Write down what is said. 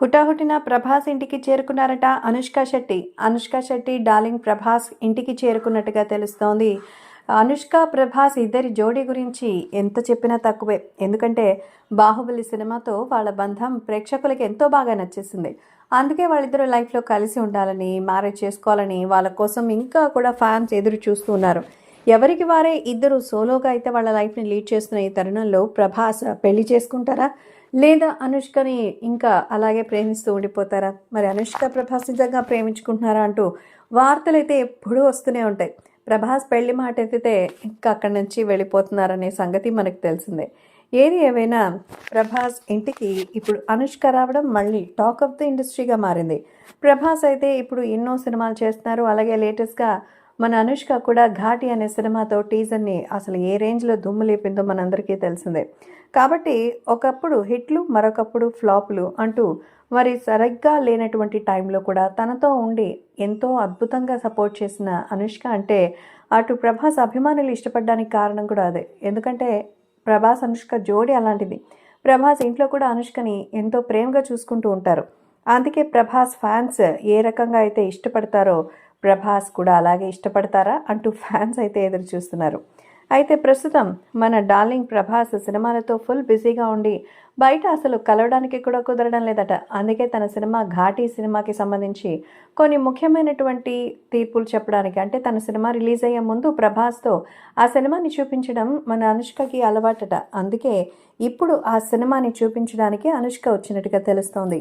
హుటాహుటిన ప్రభాస్ ఇంటికి చేరుకున్నారట అనుష్క శెట్టి. అనుష్క శెట్టి డార్లింగ్ ప్రభాస్ ఇంటికి చేరుకున్నట్టుగా తెలుస్తోంది. అనుష్క ప్రభాస్ ఇద్దరి జోడీ గురించి ఎంత చెప్పినా తక్కువే. ఎందుకంటే బాహుబలి సినిమాతో వాళ్ళ బంధం ప్రేక్షకులకి ఎంతో బాగా నచ్చేసింది. అందుకే వాళ్ళిద్దరూ లైఫ్లో కలిసి ఉండాలని మ్యారేజ్ చేసుకోవాలని వాళ్ళ కోసం ఇంకా కూడా ఫ్యాన్స్ ఎదురు చూస్తూ ఉన్నారు. ఎవరికి వారే ఇద్దరు సోలోగా అయితే వాళ్ళ లైఫ్ని లీడ్ చేస్తున్న ఈ తరుణంలో ప్రభాస్ పెళ్ళి చేసుకుంటారా? లేదా అనుష్కని ఇంకా అలాగే ప్రేమిస్తూ ఉండిపోతారా? మరి అనుష్క ప్రభాస్ నిజంగా ప్రేమించుకుంటున్నారా అంటూ వార్తలు అయితే ఎప్పుడూ వస్తూనే ఉంటాయి. ప్రభాస్ పెళ్ళి మాట ఎత్తితే ఇంకా అక్కడి నుంచి వెళ్ళిపోతున్నారనే సంగతి మనకు తెలిసిందే. ఏది ఏవైనా ప్రభాస్ ఇంటికి ఇప్పుడు అనుష్క రావడం మళ్ళీ టాక్ ఆఫ్ ద ఇండస్ట్రీగా మారింది. ప్రభాస్ అయితే ఇప్పుడు ఎన్నో సినిమాలు చేస్తున్నారు. అలాగే లేటెస్ట్గా మన అనుష్క కూడా ఘాటి అనే సినిమాతో టీజర్ని అసలు ఏ రేంజ్లో దుమ్ము లేపిందో మనందరికీ తెలిసిందే. కాబట్టి ఒకప్పుడు హిట్లు మరొకప్పుడు ఫ్లాపులు అంటూ మరి సరిగ్గా లేనటువంటి టైంలో కూడా తనతో ఉండి ఎంతో అద్భుతంగా సపోర్ట్ చేసిన అనుష్క అంటే అటు ప్రభాస్ అభిమానులు ఇష్టపడడానికి కారణం కూడా అదే. ఎందుకంటే ప్రభాస్ అనుష్క జోడి అలాంటిది. ప్రభాస్ ఇంట్లో కూడా అనుష్కని ఎంతో ప్రేమగా చూసుకుంటూ ఉంటారు. అందుకే ప్రభాస్ ఫ్యాన్స్ ఏ రకంగా అయితే ఇష్టపడతారో ప్రభాస్ కూడా అలాగే ఇష్టపడతారా అంటూ ఫ్యాన్స్ అయితే ఎదురు చూస్తున్నారు. అయితే ప్రస్తుతం మన డార్లింగ్ ప్రభాస్ సినిమాలతో ఫుల్ బిజీగా ఉండి బయట అసలు కలవడానికి కూడా కుదరడం లేదట. అందుకే తన సినిమా ఘాటీ సినిమాకి సంబంధించి కొన్ని ముఖ్యమైనటువంటి తీర్పులు చెప్పడానికి అంటే తన సినిమా రిలీజ్ అయ్యే ముందు ప్రభాస్తో ఆ సినిమాని చూపించడం మన అనుష్కకి అలవాటట. అందుకే ఇప్పుడు ఆ సినిమాని చూపించడానికి అనుష్క వచ్చినట్టుగా తెలుస్తోంది.